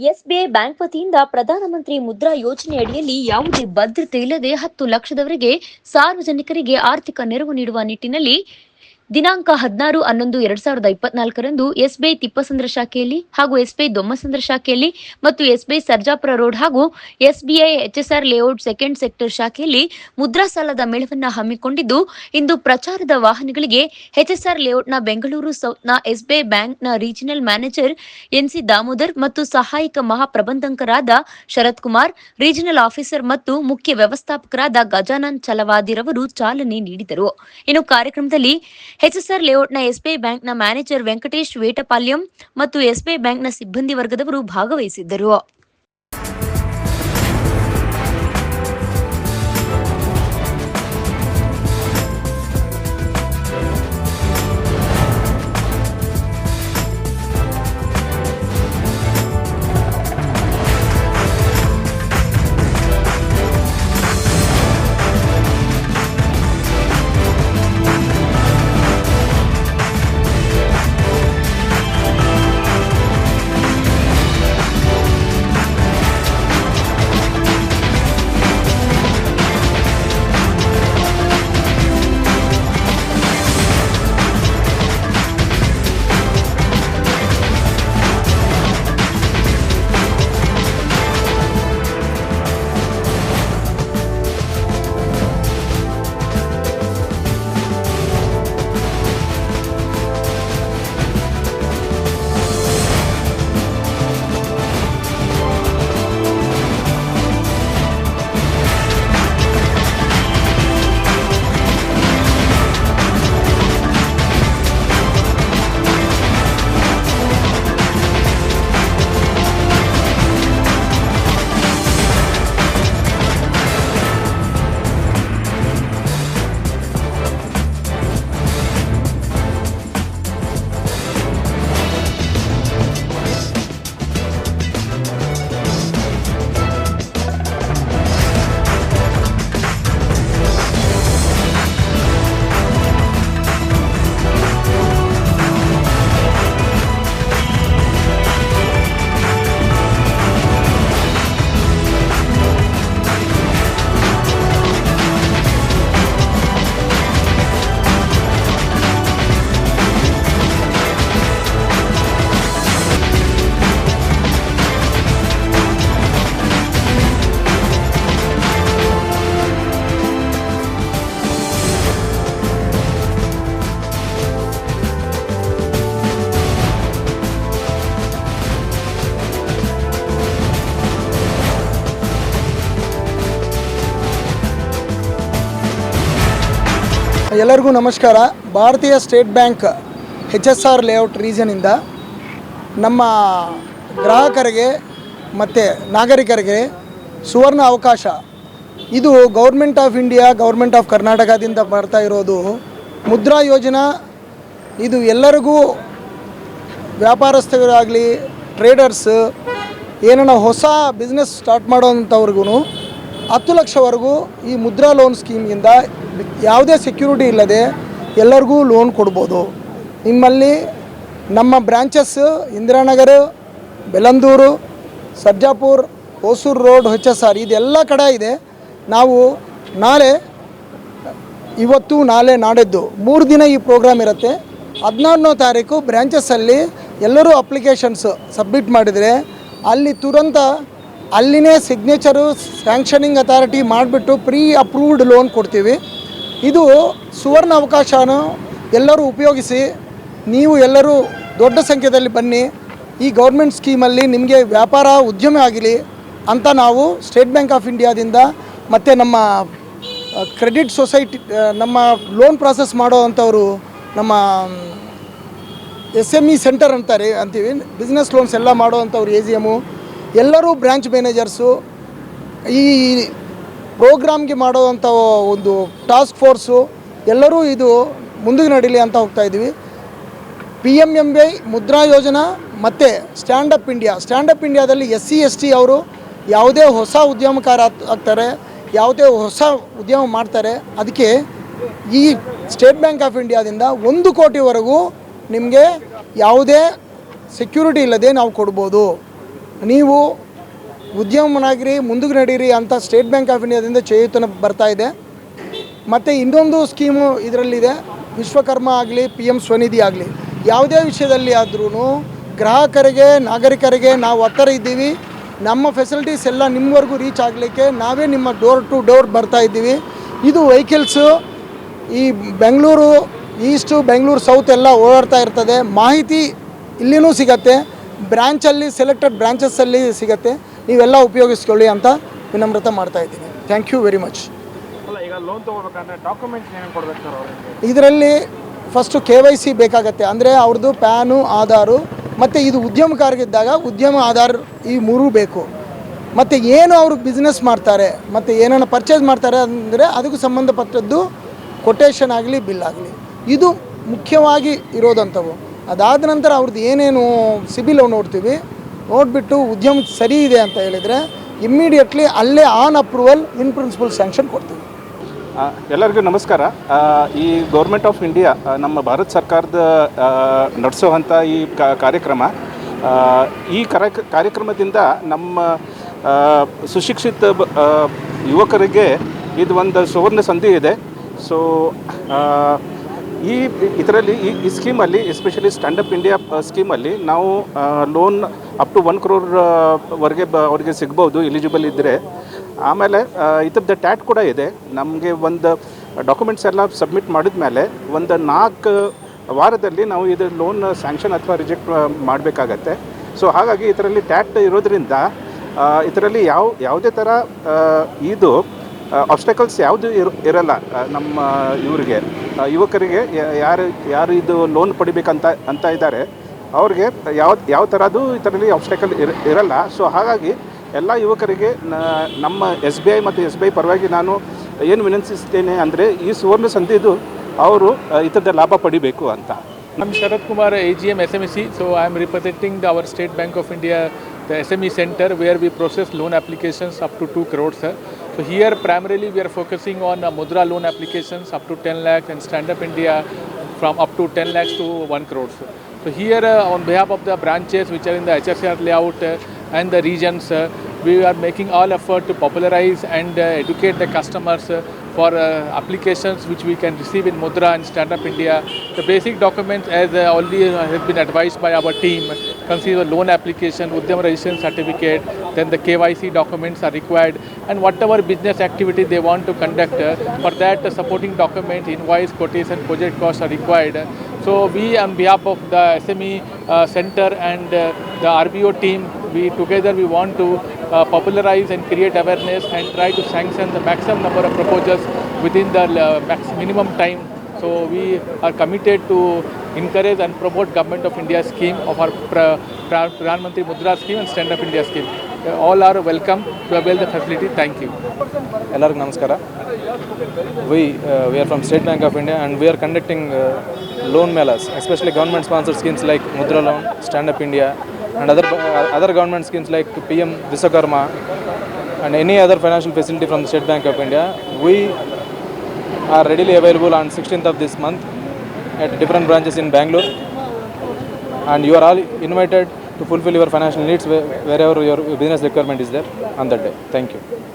SBI bank ವತಿಯಿಂದ ಪ್ರಧಾನಮಂತ್ರಿ ಮುದ್ರಾ ಯೋಜನೆ ಅಡಿಯಲ್ಲಿ ಯಾವುದೇ ಭದ್ರತೆ ಇಲ್ಲದೆ ಹತ್ತು ಲಕ್ಷದವರೆಗೆ ಸಾರ್ವಜನಿಕರಿಗೆ ಆರ್ಥಿಕ ನೆರವು ನೀಡುವ ನಿಟ್ಟಿನಲ್ಲಿ ದಿನಾಂಕ ಹದಿನಾರು ಹನ್ನೊಂದು ಎರಡ್ ಸಾವಿರದ ಇಪ್ಪತ್ನಾಲ್ಕರಂದು ಎಸ್ಬಿಐ ತಿಪ್ಪಸಂದ್ರ ಶಾಖೆಯಲ್ಲಿ ಹಾಗೂ ಎಸ್ಬಿಐ ದೊಮ್ಮಸಂದ್ರ ಶಾಖೆಯಲ್ಲಿ ಮತ್ತು ಎಸ್ಬಿಐ ಸರ್ಜಾಪುರ ರೋಡ್ ಹಾಗೂ SBI HSR layout second sector ಶಾಖೆಯಲ್ಲಿ ಮುದ್ರಾ ಸಾಲದ ಮೇಳವನ್ನು ಹಮ್ಮಿಕೊಂಡಿದ್ದು, ಇಂದು ಪ್ರಚಾರದ ವಾಹನಗಳಿಗೆ ಎಚ್ಎಸ್ಆರ್ ಲೇಔಟ್ನ ಬೆಂಗಳೂರು ಸೌತ್ನ ಎಸ್ಬಿಐ ಬ್ಯಾಂಕ್ನ ರೀಜನಲ್ ಮ್ಯಾನೇಜರ್ ಎನ್ಸಿ ದಾಮೋದರ್ ಮತ್ತು ಸಹಾಯಕ ಮಹಾಪ್ರಬಂಧಕರಾದ ಶರತ್ ಕುಮಾರ್ ರೀಜನಲ್ ಆಫೀಸರ್ ಮತ್ತು ಮುಖ್ಯ ವ್ಯವಸ್ಥಾಪಕರಾದ ಗಜಾನನ್ ಚಲವಾದಿರವರು ಚಾಲನೆ ನೀಡಿದರು. ಇನ್ನು ಕಾರ್ಯಕ್ರಮದಲ್ಲಿ ಎಚ್ಎಸ್ಆರ್ ಲೇಔಟ್ನ ಎಸ್ಬಿಐ ಬ್ಯಾಂಕ್ನ ಮ್ಯಾನೇಜರ್ ವೆಂಕಟೇಶ್ ವೇಟಪಾಲ್ಯಂ ಮತ್ತು ಎಸ್ಬಿಐ ಬ್ಯಾಂಕ್ನ ಸಿಬ್ಬಂದಿ ವರ್ಗದವರು ಭಾಗವಹಿಸಿದ್ದರು. ಎಲ್ಲರಿಗೂ ನಮಸ್ಕಾರ. ಭಾರತೀಯ state bank H S R layout ರೀಜನಿಂದ ನಮ್ಮ ಗ್ರಾಹಕರಿಗೆ ಮತ್ತು ನಾಗರಿಕರಿಗೆ ಸುವರ್ಣ ಅವಕಾಶ. ಇದು government of India government of ಕರ್ನಾಟಕದಿಂದ ಬರ್ತಾ ಇರೋದು ಮುದ್ರಾ ಯೋಜನಾ. ಇದು ಎಲ್ಲರಿಗೂ ವ್ಯಾಪಾರಸ್ಥರಾಗಲಿ ಟ್ರೇಡರ್ಸ್ ಏನನ್ನ ಹೊಸ ಬಿಸ್ನೆಸ್ ಸ್ಟಾರ್ಟ್ ಮಾಡೋವಂಥವ್ರಿಗೂ ಹತ್ತು ಲಕ್ಷವರೆಗೂ ಈ ಮುದ್ರಾ ಲೋನ್ ಸ್ಕೀಮಿಂದ ಯಾವುದೇ ಸೆಕ್ಯೂರಿಟಿ ಇಲ್ಲದೆ ಎಲ್ಲರಿಗೂ ಲೋನ್ ಕೊಡ್ಬೋದು. ನಿಮ್ಮಲ್ಲಿ ನಮ್ಮ branches Indiranagar Bellandur Sarjapur, Hosur road H S R ಇದೆಲ್ಲ ಕಡೆ ಇದೆ. ನಾವು ನಾಳೆ, ಇವತ್ತು ನಾಳೆ ನಾಡಿದ್ದು ಮೂರು ದಿನ ಈ ಪ್ರೋಗ್ರಾಮ್ ಇರುತ್ತೆ. ಹದಿನಾರನೇ ತಾರೀಕು ಬ್ರ್ಯಾಂಚಸ್ಸಲ್ಲಿ ಎಲ್ಲರೂ ಅಪ್ಲಿಕೇಶನ್ಸ್ ಸಬ್ಮಿಟ್ ಮಾಡಿದರೆ ಅಲ್ಲಿ ತುರಂತ ಅಲ್ಲಿನೇ ಸಿಗ್ನೇಚರು ಸ್ಯಾಂಕ್ಷನಿಂಗ್ ಅಥಾರಿಟಿ ಮಾಡಿಬಿಟ್ಟು ಪ್ರೀ ಅಪ್ರೂವ್ಡ್ ಲೋನ್ ಕೊಡ್ತೀವಿ. ಇದು ಸುವರ್ಣ ಅವಕಾಶನ ಎಲ್ಲರೂ ಉಪಯೋಗಿಸಿ ನೀವು ಎಲ್ಲರೂ ದೊಡ್ಡ ಸಂಖ್ಯೆಯಲ್ಲಿ ಬನ್ನಿ. ಈ ಗೌರ್ಮೆಂಟ್ ಸ್ಕೀಮಲ್ಲಿ ನಿಮಗೆ ವ್ಯಾಪಾರ ಉದ್ಯಮ ಆಗಲಿ ಅಂತ ನಾವು ಸ್ಟೇಟ್ ಬ್ಯಾಂಕ್ ಆಫ್ ಇಂಡಿಯಾದಿಂದ ಮತ್ತು ನಮ್ಮ ಕ್ರೆಡಿಟ್ ಸೊಸೈಟಿ ನಮ್ಮ ಲೋನ್ ಪ್ರಾಸೆಸ್ ಮಾಡೋ ಅಂಥವರು ನಮ್ಮ ಎಸ್ ಎಂ ಇ ಸೆಂಟರ್ ಅಂತಾರೆ ಅಂತೀವಿ. ಬಿಸ್ನೆಸ್ ಲೋನ್ಸ್ ಎಲ್ಲ ಮಾಡೋ ಅಂಥವ್ರು ಎ ಜಿ ಎಮ್ಮು ಎಲ್ಲರೂ ಬ್ರ್ಯಾಂಚ್ ಮ್ಯಾನೇಜರ್ಸು ಈ ಪ್ರೋಗ್ರಾಮ್ಗೆ ಮಾಡೋವಂಥ ಒಂದು ಟಾಸ್ಕ್ ಫೋರ್ಸು, ಎಲ್ಲರೂ ಇದು ಮುಂದಿಗೆ ನಡೀಲಿ ಅಂತ ಹೋಗ್ತಾ ಇದ್ದೀವಿ. P M M Y Mudra Yojana ಮತ್ತು ಸ್ಟ್ಯಾಂಡಪ್ ಇಂಡಿಯಾ. ಸ್ಟ್ಯಾಂಡಪ್ ಇಂಡಿಯಾದಲ್ಲಿ ಎಸ್ ಸಿ, ಎಸ್ ಟಿ ಅವರು ಯಾವುದೇ ಹೊಸ ಉದ್ಯಮಕಾರ ಆಗ್- ಆಗ್ತಾರೆ, ಯಾವುದೇ ಹೊಸ ಉದ್ಯಮ ಮಾಡ್ತಾರೆ. ಅದಕ್ಕೆ ಈ ಸ್ಟೇಟ್ ಬ್ಯಾಂಕ್ ಆಫ್ ಇಂಡಿಯಾದಿಂದ ಒಂದು ಕೋಟಿವರೆಗೂ ನಿಮಗೆ ಯಾವುದೇ ಸೆಕ್ಯೂರಿಟಿ ಇಲ್ಲದೆ ನಾವು ಕೊಡ್ಬೋದು. ನೀವು ಉದ್ಯಮನಾಗಿರಿ, ಮುಂದಕ್ಕೆ ನಡೀರಿ ಅಂತ ಸ್ಟೇಟ್ ಬ್ಯಾಂಕ್ ಆಫ್ ಇಂಡಿಯಾದಿಂದ ಚೇತನ ಬರ್ತಾ ಇದೆ. ಮತ್ತು ಇನ್ನೊಂದು ಸ್ಕೀಮು ಇದರಲ್ಲಿದೆ. ವಿಶ್ವಕರ್ಮ ಆಗಲಿ ಪಿ ಎಂ ಸ್ವನಿಧಿ ಆಗಲಿ. ಯಾವುದೇ ವಿಷಯದಲ್ಲಿ ಆದ್ರೂ ಗ್ರಾಹಕರಿಗೆ, ನಾಗರಿಕರಿಗೆ ನಾವು ಒತ್ತರ ಇದ್ದೀವಿ. ನಮ್ಮ ಫೆಸಿಲಿಟೀಸ್ ಎಲ್ಲ ನಿಮ್ಮವರೆಗೂ ರೀಚ್ ಆಗಲಿಕ್ಕೆ ನಾವೇ ನಿಮ್ಮ ಡೋರ್ ಟು ಡೋರ್ ಬರ್ತಾ ಇದ್ದೀವಿ. ಇದು ವೆಹಿಕಲ್ಸು ಈ ಬೆಂಗಳೂರು ಈಸ್ಟು ಬೆಂಗಳೂರು ಸೌತ್ ಎಲ್ಲ ಓಡಾಡ್ತಾ ಇರ್ತದೆ. ಮಾಹಿತಿ ಇಲ್ಲಿನೂ ಸಿಗತ್ತೆ. ಬ್ರ್ಯಾಂಚಲ್ಲಿ ಸೆಲೆಕ್ಟೆಡ್ ಬ್ರ್ಯಾಂಚಸ್ಸಲ್ಲಿ ಸಿಗತ್ತೆ. ನೀವೆಲ್ಲ ಉಪಯೋಗಿಸ್ಕೊಳ್ಳಿ ಅಂತ ವಿನಮ್ರತೆ ಮಾಡ್ತಾ ಇದ್ದೀನಿ. ಥ್ಯಾಂಕ್ ಯು ವೆರಿ ಮಚ್ ಇದರಲ್ಲಿ ಫಸ್ಟು ಕೆ ವೈ ಸಿ ಬೇಕಾಗತ್ತೆ. ಅಂದರೆ ಅವ್ರದ್ದು ಪ್ಯಾನು ಆಧಾರು ಮತ್ತು ಇದು ಉದ್ಯಮಕಾರರಿದ್ದಾಗ ಉದ್ಯಮ ಆಧಾರ್ ಈ ಮೂರೂ ಬೇಕು. ಮತ್ತು ಏನು ಅವರು ಬಿಸ್ನೆಸ್ ಮಾಡ್ತಾರೆ ಮತ್ತು ಏನನ್ನ ಪರ್ಚೇಸ್ ಮಾಡ್ತಾರೆ ಅಂದರೆ ಅದಕ್ಕೂ ಸಂಬಂಧಪಟ್ಟದ್ದು ಕೊಟೇಶನ್ ಆಗಲಿ ಬಿಲ್ ಆಗಲಿ. ಇದು ಮುಖ್ಯವಾಗಿ ಇರೋದಂಥವು. ಅದಾದ ನಂತರ ಅವ್ರದ್ದು ಏನೇನು ಸಿಬಿಲ್ ನೋಡ್ತೀವಿ. ನೋಡಿಬಿಟ್ಟು ಉದ್ಯಮ ಸರಿ ಇದೆ ಅಂತ ಹೇಳಿದರೆ ಇಮ್ಮಿಡಿಯೇಟ್ಲಿ ಅಲ್ಲೇ on approval in principle sanction ಕೊಡ್ತೀವಿ. ಎಲ್ಲರಿಗೂ ನಮಸ್ಕಾರ. ಈ ಗೌರ್ಮೆಂಟ್ ಆಫ್ ಇಂಡಿಯಾ ನಮ್ಮ ಭಾರತ ಸರ್ಕಾರದ ನಡೆಸೋವಂಥ ಈ ಕಾರ್ಯಕ್ರಮ ಈ ಕಾರ್ಯ ಕಾರ್ಯಕ್ರಮದಿಂದ ನಮ್ಮ ಸುಶಿಕ್ಷಿತ ಯುವಕರಿಗೆ ಇದು ಒಂದು ಸುವರ್ಣ ಸಂಧಿ ಇದೆ. ಸೊ ಈ, ಇದರಲ್ಲಿ ಈ ಸ್ಕೀಮಲ್ಲಿ ಎಸ್ಪೆಷಲಿ ಸ್ಟ್ಯಾಂಡಪ್ ಇಂಡಿಯಾ ಸ್ಕೀಮಲ್ಲಿ ನಾವು loan up to one crore ವರೆಗೆ ಬ, ಅವ್ರಿಗೆ ಸಿಗ್ಬೋದು ಎಲಿಜಿಬಲ್ ಇದ್ದರೆ ಆಮೇಲೆ ಇದ್ರದ್ದು ಟ್ಯಾಟ್ ಕೂಡ ಇದೆ. ನಮಗೆ ಒಂದು ಡಾಕ್ಯುಮೆಂಟ್ಸ್ ಎಲ್ಲ ಸಬ್ಮಿಟ್ ಮಾಡಿದ ಮೇಲೆ ಒಂದು ನಾಲ್ಕು ವಾರದಲ್ಲಿ ನಾವು ಇದು ಲೋನ್ ಸ್ಯಾಂಕ್ಷನ್ ಅಥವಾ ರಿಜೆಕ್ಟ್ ಮಾಡಬೇಕಾಗತ್ತೆ. ಸೊ ಹಾಗಾಗಿ ಇದರಲ್ಲಿ ಟ್ಯಾಟ್ ಇರೋದ್ರಿಂದ ಇದರಲ್ಲಿ ಯಾವ, ಯಾವುದೇ ಥರ ಇದು ಆಬ್ಸ್ಟಕಲ್ಸ್ ಯಾವುದು ಇರ, ಇರಲ್ಲ ನಮ್ಮ ಇವರಿಗೆ. ಯುವಕರಿಗೆ ಯಾರು ಯಾರು ಇದು ಲೋನ್ ಪಡಿಬೇಕಂತ, ಅಂತ ಇದ್ದಾರೆ. ಅವ್ರಿಗೆ ಯಾವ ಯಾವ ಥರದ್ದು ಈ ಥರದಲ್ಲಿ ಅಪ್ಸ್ಟೆಕಲ್ ಇರಲ್ಲ. ಸೊ ಹಾಗಾಗಿ ಎಲ್ಲ ಯುವಕರಿಗೆ ನಮ್ಮ ಎಸ್ ಬಿ ಐ ಮತ್ತು ಎಸ್ ಬಿ ಐ ಪರವಾಗಿ ನಾನು ಏನು ವಿನಂತಿಸ್ತೇನೆ ಅಂದರೆ ಈ ಸುವರ್ಣ ಸಂಧಿದು ಅವರು ಇತರದ ಲಾಭ ಪಡಿಬೇಕು ಅಂತ. ನಮ್ಮ Sharath Kumar A G M S M S C so I am representing the our State Bank of India the S M E centre where we process loan applications up to two crore sir so here primarily we are focusing on Mudra loan applications up to ten lakh and standup India from up to 10 lakhs to 1 crore. sir. So here uh, on behalf of the branches which are in the HSR layout uh, and the regions, uh, we are making all effort to popularize and uh, educate the customers uh, for uh, applications which we can receive in Mudra and Stand Up India. The basic documents, as uh, already uh, has been advised by our team, consist of loan application, Udyam registration certificate, then the KYC documents are required, and whatever business activity they want to conduct, uh, for that supporting documents, invoice, quotation, project costs are required. So we, on behalf of the SME uh, center and the RBO team, we together we want to uh, popularize and create awareness and try to sanction the maximum number of proposals within the uh, max minimum time. So we are committed to encourage and promote Government of India scheme of our Pra- Pra- Pradhan Mantri Mudra scheme and Stand Up India scheme. Uh, all are welcome to avail the facility. Thank you. ಎಲ್ಲರಿಗೂ ನಮಸ್ಕಾರ we we are from State Bank of India and we are conducting loan ಮೇಲಾಸ್ especially government sponsor schemes like Mudra loan stand up India and other, uh, other government schemes like PM Visakarma and any other financial facility from the State Bank of India, we are readily available on 16th of this month at different branches in Bangalore. And you are all invited to fulfill your financial needs wherever your business requirement is there on that day. Thank you.